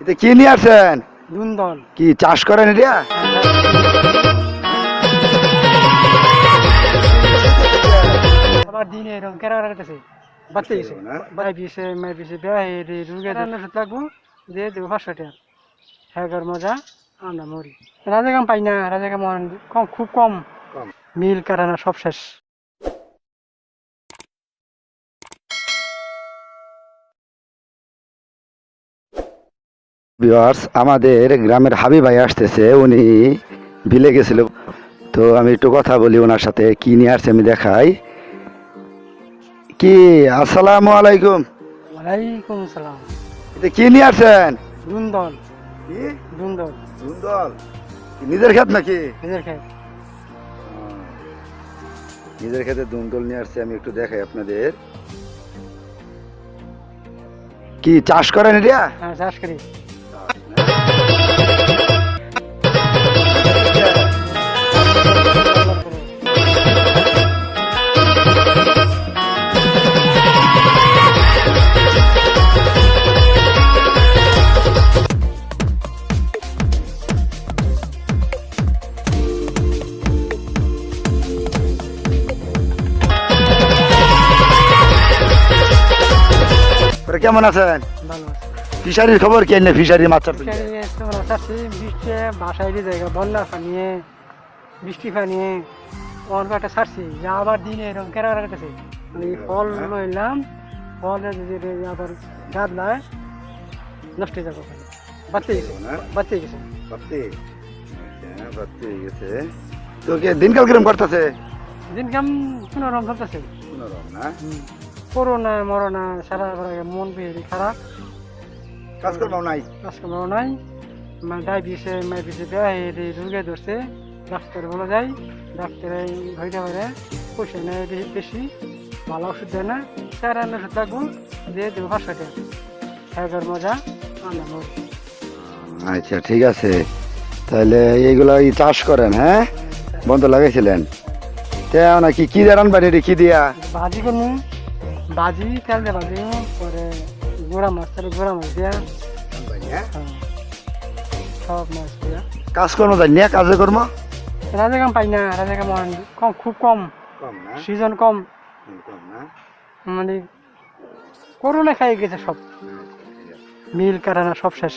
এটা কি নিয়ে আসছেন দুন্দল। কি চাষ করেন এটা? আবার দিনে এরকম কেরা রাখতেছে? বাচ্চা গেছে। না? ভাই বিছে মাই বিছে বেয়া হে রে রুগে রান্না সুত লাগবো দিয়ে দেবো পাঁচশো টাকা। হ্যাঁ মজা আমরা মরি। রাজা কাম পাই না রাজা কাম কম খুব কম। মিল কাটানা সব শেষ। ভিউয়ার্স আমাদের গ্রামের হাবি ভাই আসতেছে উনি বিলে গেছিল। তো আমি একটু কথা বলি ওনার সাথে কি নিয়ে আসছে আমি দেখাই। কি আসসালামু আলাইকুম। ওয়ালাইকুম সালাম। এটা কি নিয়ে আসছেন? দুন্দল। কি? দুন্দল। সুন্দর নিজের ক্ষেত নাকি? নিজের খেয়ে নিজের ক্ষেতে দুমদল নিয়ে আসছে আমি একটু দেখাই আপনাদের। কি চাষ করেন এটা? হ্যাঁ চাষ করি। কেমন আছেন? ভালো ফিশারির খবর কি? এনে ফিশারি মাছ চাচ্ছি বৃষ্টি বাসায় জায়গা বন্যা পানিয়ে বৃষ্টি পানিয়ে অনেক একটা ছাড়ছি। যে আবার দিনে এরকম কেরা রাখতেছে। মানে এই ফল লইলাম ফল আবার গাছ নাই নষ্ট হয়ে যাবে বাচ্চা গেছে না? বাচ্চা গেছে? হ্যাঁ, গেছে। তো কে দিনকাল কিরম করতেছে? দিন কাম কোনো রকম না? করোনা মরোনা সারা মন বেরি খারাপ। কাজকর্ম নাই? কাজকর্ম নাই। মানে ডায়াবেটিসে মাইবিসে হে রুগে ধরছে। ডাক্তার বলে যাই ডাক্তারে ধৈর্য করে পয়সা নেয় বেশি ভালো ওষুধ দেয় না। চার আনা ওষুধ লাগবো দিয়ে দেবো পাঁচশো টাকা হ্যাঁ মজা মরি আচ্ছা ঠিক আছে। তাহলে এইগুলো এই চাষ করেন হ্যাঁ? বন্ধ লাগাইছিলেন? তেও নাকি কি রান্না এটা কি দিয়া? ভাজি করব ভাজি দিয়ে ভাজি পরে গোড়া মাছ তাহলে গোড়া মাছ দিয়া সব মাছ দিয়া কাজকর্ম জানি না কাজে কর্ম রাজা কাম পাই না রাজা কাম কম খুব কম সিজন কম মানে করোনা খাই গেছে সব মিল কাটানা সব শেষ